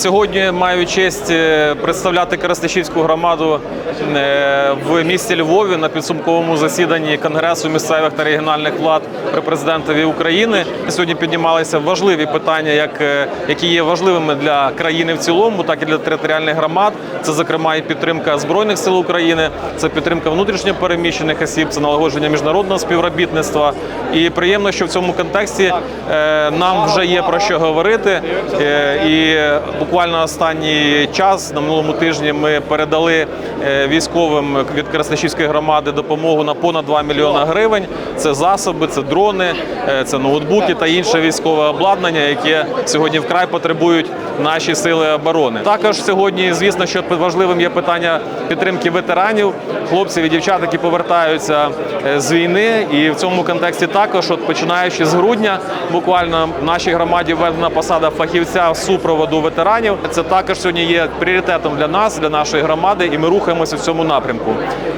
Сьогодні маю честь е, представляти Коростишівську громаду е, в місті Львові на підсумковому засіданні Конгресу місцевих та регіональних влад при президентові України. Сьогодні піднімалися важливі питання, як, е, які є важливими для країни в цілому, так і для територіальних громад. Це, зокрема, і підтримка збройних сил України, це підтримка внутрішньо переміщених осіб, це налагодження міжнародного співробітництва. І приємно, що в цьому контексті нам вже є про що говорити. І буквально останній час на минулому тижні ми передали е, військовим від Краснощівської громади допомогу на понад 2 мільйона гривень. Це засоби, це дрони, е, це ноутбуки та інше військове обладнання, яке сьогодні вкрай потребують наші сили оборони. Також сьогодні, звісно, що важливим є питання підтримки ветеранів, хлопців і дівчат, які повертаються е, з війни. І в цьому контексті також, от починаючи з грудня, буквально в нашій громаді введена посада фахівця супроводу ветеранів. Це також сьогодні є пріоритетом для нас, для нашої громади, і ми рухаємося в цьому напрямку.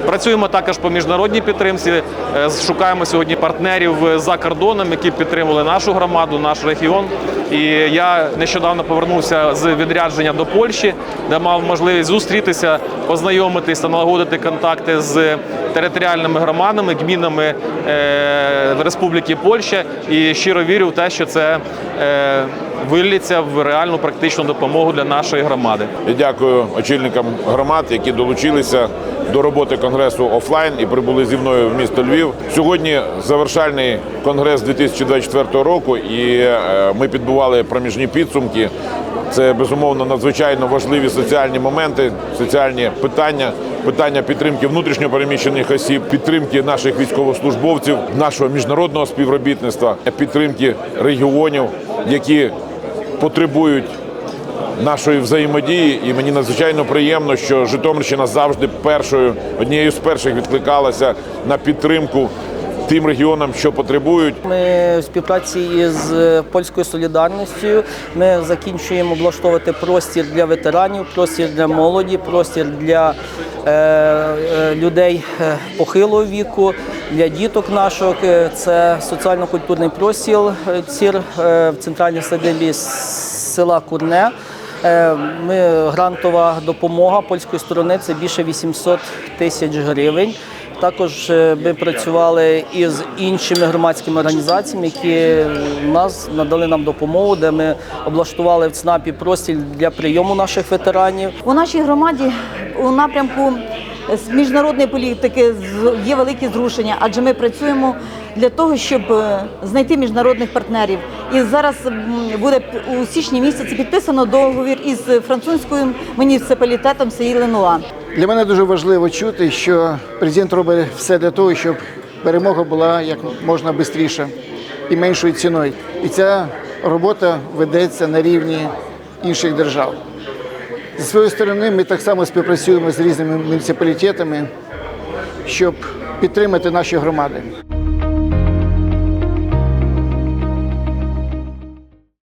Працюємо також по міжнародній підтримці. е, Шукаємо сьогодні партнерів за кордоном, які підтримували нашу громаду, наш регіон. І я нещодавно повернувся з відрядження до Польщі, де мав можливість зустрітися, познайомитись та налагодити контакти з територіальними громадами, гмінами е, Республіки Польща. І щиро вірю в те, що це е, виліться в реальну практичну допомогу для нашої громади. Я дякую очільникам громад, які долучилися до роботи конгресу офлайн і прибули зі мною в місто Львів. Сьогодні завершальний конгрес 2024 року, і е, ми підбивали проміжні підсумки. Це безумовно надзвичайно важливі соціальні моменти, соціальні питання, питання підтримки внутрішньо переміщених осіб, підтримки наших військовослужбовців, нашого міжнародного співробітництва, підтримки регіонів, які потребують нашої взаємодії, і мені надзвичайно приємно, що Житомирщина завжди першою однією з перших відкликалася на підтримку тим регіонам, що потребують. Ми в співпраці із е, польською солідарністю ми закінчуємо облаштовувати простір для ветеранів, простір для молоді, простір для е, е, людей е, похилого віку, для діток наших. Е, Це соціально-культурний простір цір в центральній садибі села Курне. Е, Ми грантова допомога польської сторони це більше 800 тисяч гривень. Також е, ми працювали із іншими громадськими організаціями, які нас надали нам допомогу, де ми облаштували в ЦНАПі простір для прийому наших ветеранів. У нашій громаді у напрямку з міжнародної політики є великі зрушення, адже ми працюємо для того, щоб е, знайти міжнародних партнерів. І зараз буде у січні місяці підписано договір із французьким муніципалітетом Сеї Ленуа. Для мене дуже важливо чути, що президент робить все для того, щоб перемога була як можна швидше і меншою ціною. І ця робота ведеться на рівні інших держав. Зі своєї сторони, ми так само співпрацюємо з різними муніципалітетами, щоб підтримати наші громади.